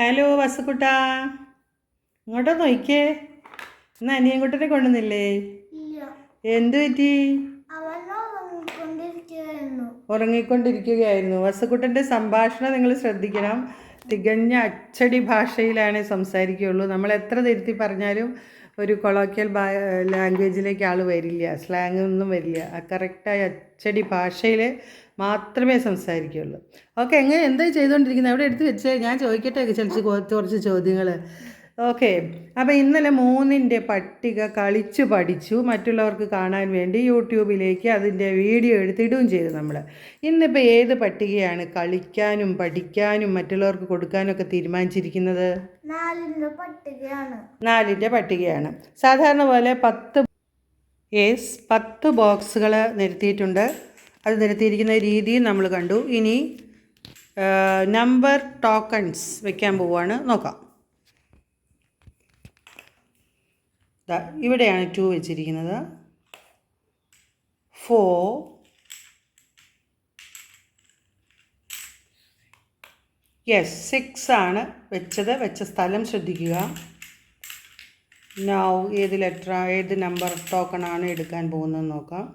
Hello വസുക്കുട്ട ഇങ്ങോട്ടോ നോക്കിയേ ഇന്ന് അനിയൻകുട്ടനെ കൊണ്ടുവന്നില്ലേ? എന്തു പറ്റി? ഉറങ്ങിക്കൊണ്ടിരിക്കുകയായിരുന്നു. വസുക്കുട്ടന്റെ സംഭാഷണം നിങ്ങൾ ശ്രദ്ധിക്കണം. തികഞ്ഞ അച്ചടി ഭാഷയിലാണ് സംസാരിക്കുകയുള്ളൂ. നമ്മൾ എത്ര തിരുത്തി പറഞ്ഞാലും ഒരു കൊളോക്കിയൽ ലാംഗ്വേജിലേക്ക് ആൾ വരില്ല. സ്ലാങ് ഒന്നും വരില്ല. ആ കറക്റ്റായ അച്ചടി ഭാഷയിൽ മാത്രമേ സംസാരിക്കുകയുള്ളൂ ഓക്കെ എങ്ങനെ എന്താ ചെയ്തുകൊണ്ടിരിക്കുന്നത് അവിടെ എടുത്ത് വെച്ച്? ഞാൻ ചോദിക്കട്ടെ ചിലച്ച് കുറച്ച് ചോദ്യങ്ങൾ ഓക്കെ അപ്പോൾ ഇന്നലെ മൂന്നിന്റെ പട്ടിക കളിച്ചു പഠിച്ചു. മറ്റുള്ളവർക്ക് കാണാൻ വേണ്ടി യൂട്യൂബിലേക്ക് അതിന്റെ വീഡിയോ എടുത്തിടുകയും ചെയ്തു നമ്മൾ ഇന്നിപ്പോൾ ഏത് പട്ടികയാണ് കളിക്കാനും പഠിക്കാനും മറ്റുള്ളവർക്ക് കൊടുക്കാനൊക്കെ തീരുമാനിച്ചിരിക്കുന്നത്? നാലിന്റെ പട്ടികയാണ്. നാലിന്റെ പട്ടികയാണ്. സാധാരണ പോലെ പത്ത് യെസ് പത്ത് ബോക്സുകൾ നിരത്തിയിട്ടുണ്ട്. അത് നിരത്തിയിരിക്കുന്ന രീതിയും നമ്മൾ കണ്ടു. ഇനി നമ്പർ ടോക്കൺസ് വയ്ക്കാൻ പോവുകയാണ് നോക്കാം. ഇവിടെയാണ് ടു വെച്ചിരിക്കുന്നത്. ഫോർ യെസ് സിക്സ് ആണ് വെച്ചത്. വെച്ച സ്ഥലം ശ്രദ്ധിക്കുക. നൗ ഏത് ലെറ്റർ ഏത് നമ്പർ ടോക്കൺ ആണ് എടുക്കാൻ പോകുന്നത് നോക്കാം.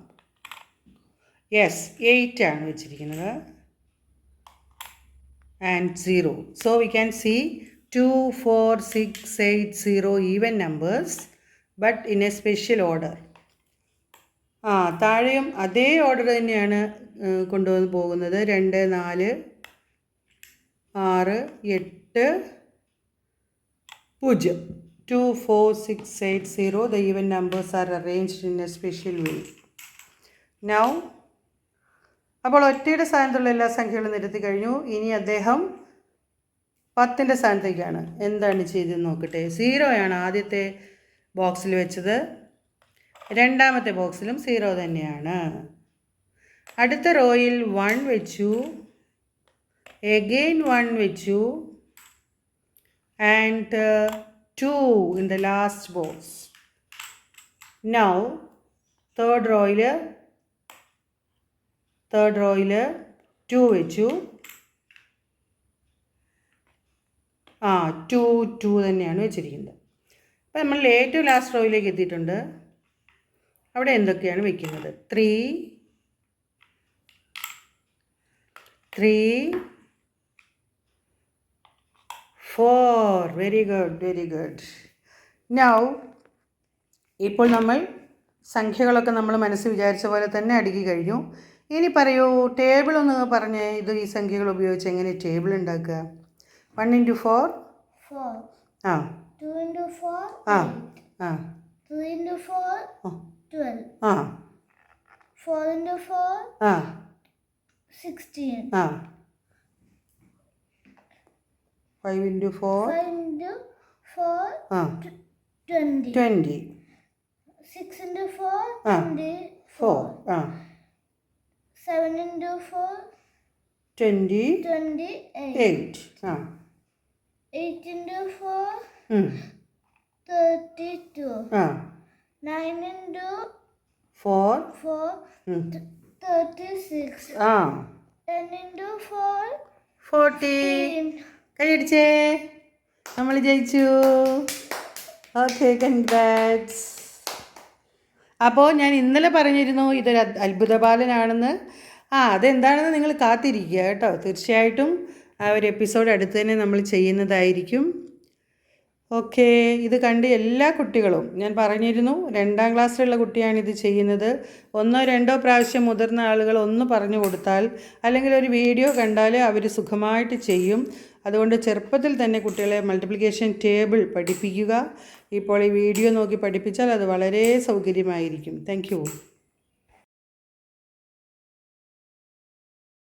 യെസ് എയ്റ്റ് ആണ് വെച്ചിരിക്കുന്നത്. And zero so we can see two four six eight zero even numbers but in a special order ആ താഴെയും അതേ ഓർഡർ തന്നെയാണ് കൊണ്ടുവന്ന് പോകുന്നത്. രണ്ട് നാല് ആറ് എട്ട് പൂജ്യം. Two four six eight zero the even numbers are arranged in a special way now അപ്പോൾ ഒറ്റയുടെ സ്ഥാനത്തുള്ള എല്ലാ സംഖ്യകളും നിരത്തി കഴിഞ്ഞു. ഇനി അദ്ദേഹം പത്തിന്റെ സ്ഥാനത്തേക്കാണ്. എന്താണ് ചെയ്തത് നോക്കട്ടെ. സീറോയാണ് ആദ്യത്തെ ബോക്സിൽ വെച്ചത്. രണ്ടാമത്തെ ബോക്സിലും സീറോ തന്നെയാണ്. അടുത്ത റോയിൽ വൺ വെച്ചു. എഗെയിൻ വൺ വെച്ചു. And two in the last box now third റോയിൽ third റോയിൽ ടു വെച്ചു. ആ ടു ടു തന്നെയാണ് വെച്ചിരിക്കുന്നത്. അപ്പോൾ നമ്മൾ ഏറ്റവും ലാസ്റ്റ് റോയിലേക്ക് എത്തിയിട്ടുണ്ട്. അവിടെ എന്തൊക്കെയാണ് വെക്കുന്നത്? Three three four very good very good now ഇപ്പോൾ നമ്മൾ സംഖ്യകളൊക്കെ നമ്മൾ മനസ്സിൽ വിചാരിച്ച പോലെ തന്നെ അടുക്കി കഴിഞ്ഞു. ഇനി പറയൂ ടേബിൾ ഒന്ന് പറഞ്ഞ് ഇത് ഈ സംഖ്യകൾ ഉപയോഗിച്ച് എങ്ങനെ ടേബിൾ ഉണ്ടാക്കുക? വൺ ഇന്റു ഫോർ ആ. ആ. ആ. ആ. ഫോർ ആ. ഫൈവ് ഇന്റു ഫോർ ആ. ട്വന്റി സിക്സ് ഇന്റു ഫോർ ആ. Seven into four twenty twenty eight eight ആ. Eight into four. Thirty two ആ. Nine into four four thirty six ആ. ടെൻ ഇന്റു ഫോർ ഫോർട്ടി കൈയടിച്ചേ നമ്മൾ ജയിച്ചു. ഓക്കെ കൺഗ്രാറ്റ്സ് അപ്പോൾ ഞാൻ ഇന്നലെ പറഞ്ഞിരുന്നു ഇതൊരു അത്ഭുത ബാലനാണെന്ന് ആ അതെന്താണെന്ന് നിങ്ങൾ കാത്തിരിക്കുക കേട്ടോ. തീർച്ചയായിട്ടും ആ ഒരു എപ്പിസോഡ് അടുത്ത് തന്നെ നമ്മൾ ചെയ്യുന്നതായിരിക്കും. ഓക്കെ ഇത് കണ്ട് എല്ലാ കുട്ടികളും ഞാൻ പറഞ്ഞിരുന്നു രണ്ടാം ക്ലാസ്സിലുള്ള കുട്ടിയാണ് ഇത് ചെയ്യുന്നത്. ഒന്നോ രണ്ടോ പ്രാവശ്യം മുതിർന്ന ആളുകൾ ഒന്ന് പറഞ്ഞു കൊടുത്താൽ അല്ലെങ്കിൽ ഒരു വീഡിയോ കണ്ടാൽ അവർ സുഖമായിട്ട് ചെയ്യും. അതുകൊണ്ട് ചെറുപ്പത്തിൽ തന്നെ കുട്ടികളെ മൾട്ടിപ്ലിക്കേഷൻ ടേബിൾ പഠിപ്പിക്കുക. ഇപ്പോൾ ഈ വീഡിയോ നോക്കി പഠിപ്പിച്ചാൽ അത് വളരെ സൗകര്യമായിരിക്കും. താങ്ക്